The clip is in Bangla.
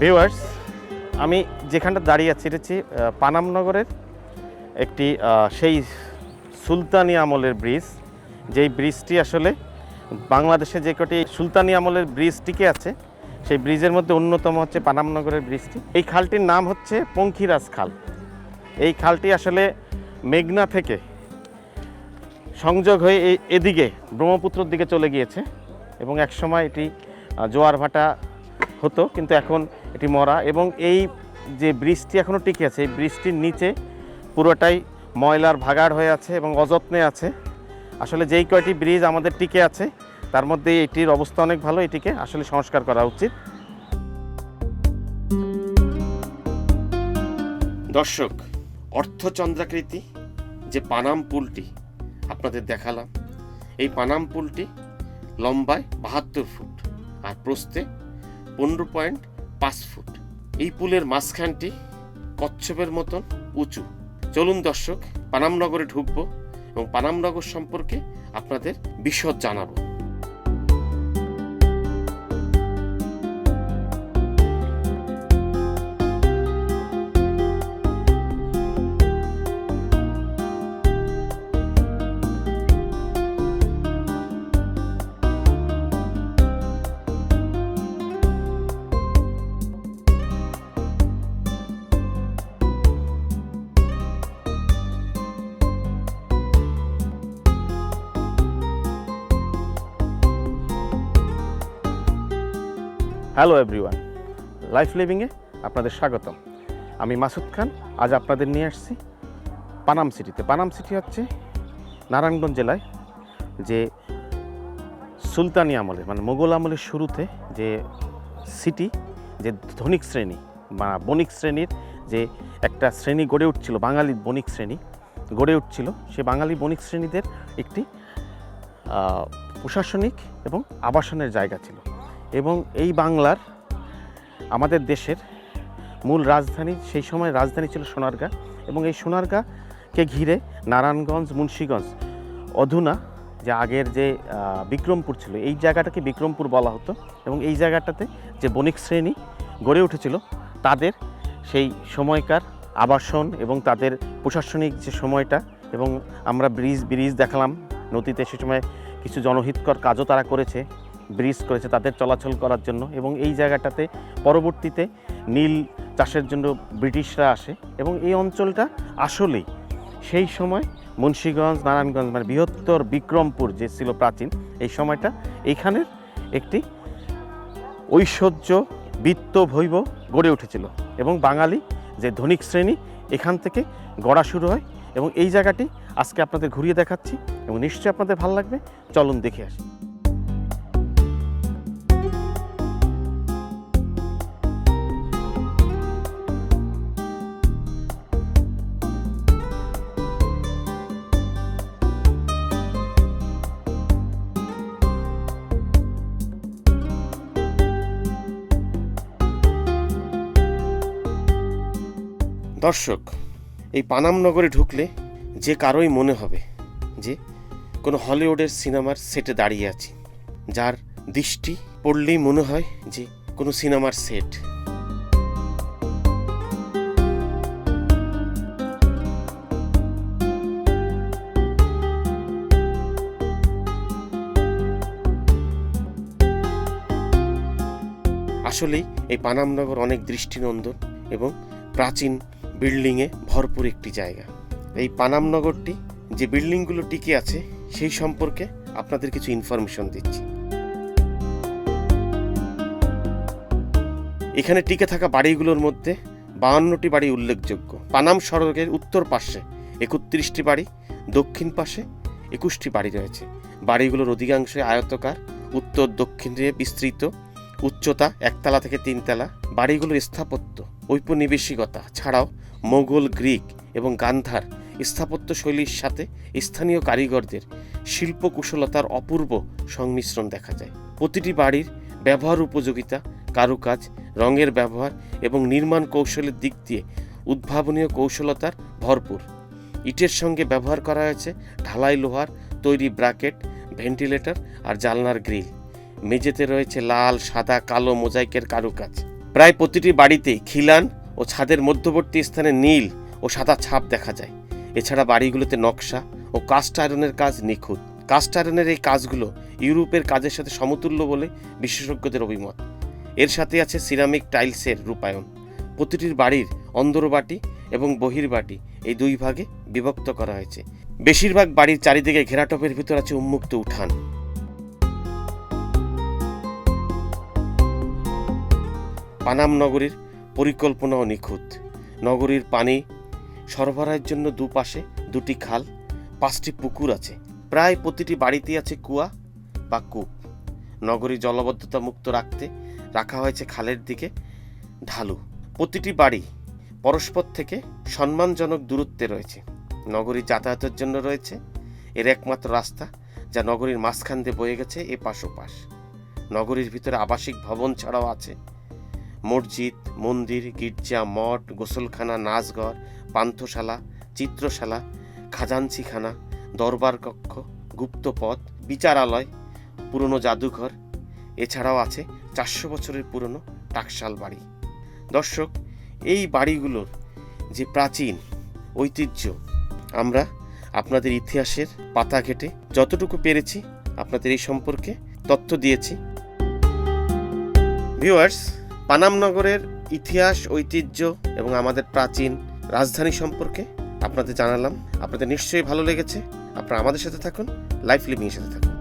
ভিউয়ার্স, আমি যেখানটা দাঁড়িয়ে আছি এটা হচ্ছে পানামনগরের একটি সেই সুলতানি আমলের ব্রিজ। যেই ব্রিজটি আসলে বাংলাদেশে যে কটি সুলতানি আমলের ব্রিজ টিকে আছে, সেই ব্রিজের মধ্যে অন্যতম হচ্ছে পানামনগরের ব্রিজটি। এই খালটির নাম হচ্ছে পঙ্খিরাজ খাল। এই খালটি আসলে মেঘনা থেকে সংযোগ হয়ে এদিকে ব্রহ্মপুত্রর দিকে চলে গিয়েছে এবং একসময় এটি জোয়ার ভাটা হতো, কিন্তু এখন এটি মরা এবং এই যে ব্রিজটি এখনও টিকে আছে, এই ব্রিজটির নিচে পুরোটাই ময়লার ভাগাড় হয়ে আছে এবং অযত্নে আছে। আসলে যেই কয়টি ব্রিজ আমাদের টিকে আছে, তার মধ্যে এটির অবস্থা অনেক ভালো, এটিকে আসলে সংস্কার করা উচিত। দর্শক, অর্থচন্দ্রাকৃতি যে পানাম পুলটি আপনাদের দেখালাম, এই পানাম পুলটি লম্বায় বাহাত্তর ফুট আর প্রস্থে পনেরো পয়েন্ট পাঁচ ফুট। এই পুলের মাঝখানটি কচ্ছপের মতন উঁচু। চলুন দর্শক পানামনগরে ঢুকবো এবং পানামনগর সম্পর্কে আপনাদের বিশদ জানাব। হ্যালো এভরিওয়ান লাইফ লিভিংয়ে আপনাদের স্বাগতম। আমি মাসুদ খান, আজ আপনাদের নিয়ে আসছি পানাম সিটিতে। পানাম সিটি হচ্ছে নারায়ণগঞ্জ জেলায় যে সুলতানি আমলে মানে মোগল আমলের শুরুতে যে সিটি, যে ধনিক শ্রেণি, বা বণিক শ্রেণির যে একটা শ্রেণি গড়ে উঠছিল, বাঙালি বণিক শ্রেণি গড়ে উঠছিল, সে বাঙালি বণিক শ্রেণীদের একটি প্রশাসনিক এবং আবাসনের জায়গা ছিল। এবং এই বাংলার আমাদের দেশের মূল রাজধানী, সেই সময় রাজধানী ছিল সোনারগাঁ এবং এই সোনারগাঁকে ঘিরে নারায়ণগঞ্জ, মুন্সীগঞ্জ, অধুনা যে আগের যে বিক্রমপুর ছিল, এই জায়গাটাকে বিক্রমপুর বলা হতো এবং এই জায়গাটাতে যে বণিক শ্রেণি গড়ে উঠেছিল, তাদের সেই সময়কার আবাসন এবং তাদের প্রশাসনিক যে সময়টা এবং আমরা ব্রিজ ব্রিজ দেখালাম, নদীতে সে সময় কিছু জনহিতকর কাজও তারা করেছে। ব্রিজ করেছে তাদের চলাচল করার জন্য এবং এই জায়গাটাতে পরবর্তীতে নীল চাষের জন্য ব্রিটিশরা আসে এবং এই অঞ্চলটা আসলেই সেই সময় মুন্সীগঞ্জ, নারায়ণগঞ্জ মানে বৃহত্তর বিক্রমপুর যে ছিল প্রাচীন, এই সময়টা এইখানের একটি ঐশ্বর্য বিত্ত ভৈব গড়ে উঠেছিল এবং বাঙালি যে ধনিক শ্রেণি এখান থেকে গড়া শুরু হয় এবং এই জায়গাটি আজকে আপনাদের ঘুরিয়ে দেখাচ্ছি এবং নিশ্চয়ই আপনাদের ভালো লাগবে। চলুন দেখে আসি। দর্শক, এই পানাম নগরে ঢুকলে যে কারোই মনে হবে যে কোনো হলিউডের সিনেমার সেটে দাঁড়িয়ে আছি, যার দৃষ্টি পড়লেই মনে হয় যে কোনো সিনেমার সেট। আসলেই এই পানামনগর অনেক দৃষ্টিনন্দন এবং প্রাচীন বিল্ডিংয়ে ভরপুর একটি জায়গা। এই পানামনগরটি যে বিল্ডিংগুলো টিকে আছে, সেই সম্পর্কে আপনাদের কিছু ইনফরমেশন দিচ্ছি। এখানে টিকে থাকা বাড়িগুলোর মধ্যে বাহান্নটি বাড়ি উল্লেখযোগ্য। পানাম সড়কের উত্তর পাশে একত্রিশটি বাড়ি, দক্ষিণ পাশে একুশটি বাড়ি রয়েছে। বাড়িগুলোর অধিকাংশই আয়তকার, উত্তর দক্ষিণে বিস্তৃত, উচ্চতা একতলা থেকে তিনতলা। বাড়িগুলোর স্থাপত্য, ঔপনিবেশিকতা ছাড়াও মোগল, গ্রিক এবং গান্ধার স্থাপত্য শৈলীর সাথে স্থানীয় কারিগরদের শিল্প কুশলতার অপূর্ব সংমিশ্রণ দেখা যায়। প্রতিটি বাড়ির ব্যবহার উপযোগিতা, কারুকাজ, রঙের ব্যবহার এবং নির্মাণ কৌশলের দিক দিয়ে উদ্ভাবনীয় কৌশলতার ভরপুর। ইটের সঙ্গে ব্যবহার করা হয়েছে ঢালাই লোহার তৈরি ব্র্যাকেট ভেন্টিলেটর আর জালনার গ্রিল। মেঝেতে রয়েছে লাল, সাদা, কালো মোজাইকের কারুকাজ। প্রায় প্রতিটি বাড়িতে খিলান ও ছাদের মধ্যবর্তী স্থানে নীল ও সাদা ছাপ দেখা যায়। এছাড়া বাড়িগুলোতে নকশা ও কাস্ট আয়রনের কাজ নিখুঁত। কাস্ট আয়রনের এই কাজগুলো ইউরোপের কাজের সাথে সমতুল্য বলে বিশেষজ্ঞদের অভিমত। এর সাথে আছে সিরামিক টাইলসের রূপায়ণ। প্রতিটির বাড়ির অন্দরবাটি এবং বহির্বাটি এই দুই ভাগে বিভক্ত করা হয়েছে। বেশিরভাগ বাড়ির চারিদিকে ঘেরাটপের ভিতর আছে উন্মুক্ত উঠান। পানাম নগরীর পরিকল্পনাও নিখুঁত। নগরীর পানি সরবরাহের জন্য দুপাশে দুটি খাল, পাঁচটি পুকুর আছে। প্রায় প্রতিটি বাড়িতে আছে কুয়া বা কূপ। নগরী জলবদ্ধতা মুক্ত রাখতে রাখা হয়েছে খালের দিকে ঢালু। প্রতিটি বাড়ি পরস্পর থেকে সম্মানজনক দূরত্বে রয়েছে। নগরী যাতায়াতের জন্য রয়েছে। এর একমাত্র রাস্তা যা নগরীর মাঝখান দিয়ে বয়ে গেছে এ পাশ ও পাশ নগরীর ভিতরে আবাসিক ভবন ছাড়াও আছে। মসজিদ, মন্দির, গির্জা, মঠ, গোসলখানা, নাচঘর, পান্থশালা, চিত্রশালা, খাজাঞ্চিখানা, দরবার কক্ষ, গুপ্তপথ, বিচারালয়, পুরনো জাদুঘর, এছাড়াও আছে চারশো বছরের পুরনো টাকশাল বাড়ি। দর্শক, এই বাড়িগুলোর যে প্রাচীন ঐতিহ্য, আমরা আপনাদের ইতিহাসের পাতা ঘেটে যতটুকু পেরেছি আপনাদের এই সম্পর্কে তথ্য দিয়েছি। ভিউয়ার্স পানাম নগরের ইতিহাস, ঐতিহ্য এবং আমাদের প্রাচীন রাজধানী সম্পর্কে আপনাদের জানালাম। আপনাদের নিশ্চয়ই ভালো লেগেছে। আপনারা আমাদের সাথে থাকুন লাইফ লিভিংয়ের সাথে থাকুন।